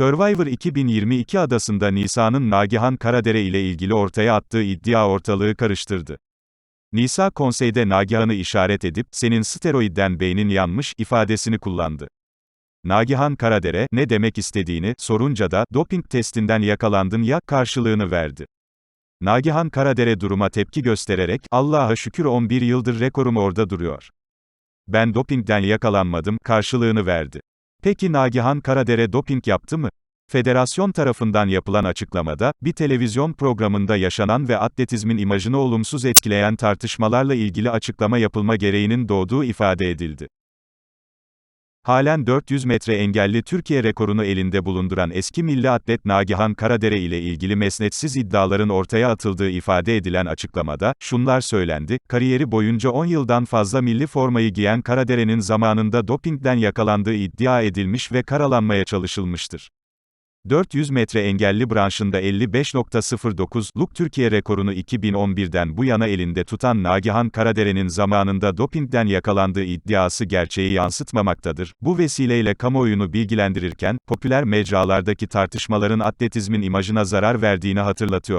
Survivor 2022 adasında Nisa'nın Nagihan Karadere ile ilgili ortaya attığı iddia ortalığı karıştırdı. Nisa konseyde Nagihan'ı işaret edip, senin steroidden beynin yanmış, ifadesini kullandı. Nagihan Karadere, ne demek istediğini, sorunca da, doping testinden yakalandın ya, karşılığını verdi. Nagihan Karadere duruma tepki göstererek, Allah'a şükür 11 yıldır rekorum orada duruyor. Ben dopingden yakalanmadım, karşılığını verdi. Peki Nagihan Karadere doping yaptı mı? Federasyon tarafından yapılan açıklamada, bir televizyon programında yaşanan ve atletizmin imajını olumsuz etkileyen tartışmalarla ilgili açıklama yapılma gereğinin doğduğu ifade edildi. Halen 400 metre engelli Türkiye rekorunu elinde bulunduran eski milli atlet Nagihan Karadere ile ilgili mesnetsiz iddiaların ortaya atıldığı ifade edilen açıklamada, şunlar söylendi, kariyeri boyunca 10 yıldan fazla milli formayı giyen Karadere'nin zamanında dopingden yakalandığı iddia edilmiş ve karalanmaya çalışılmıştır. 400 metre engelli branşında 55.09'luk Türkiye rekorunu 2011'den bu yana elinde tutan Nagihan Karadere'nin zamanında dopingden yakalandığı iddiası gerçeği yansıtmamaktadır. Bu vesileyle kamuoyunu bilgilendirirken, popüler mecralardaki tartışmaların atletizmin imajına zarar verdiğini hatırlatıyor.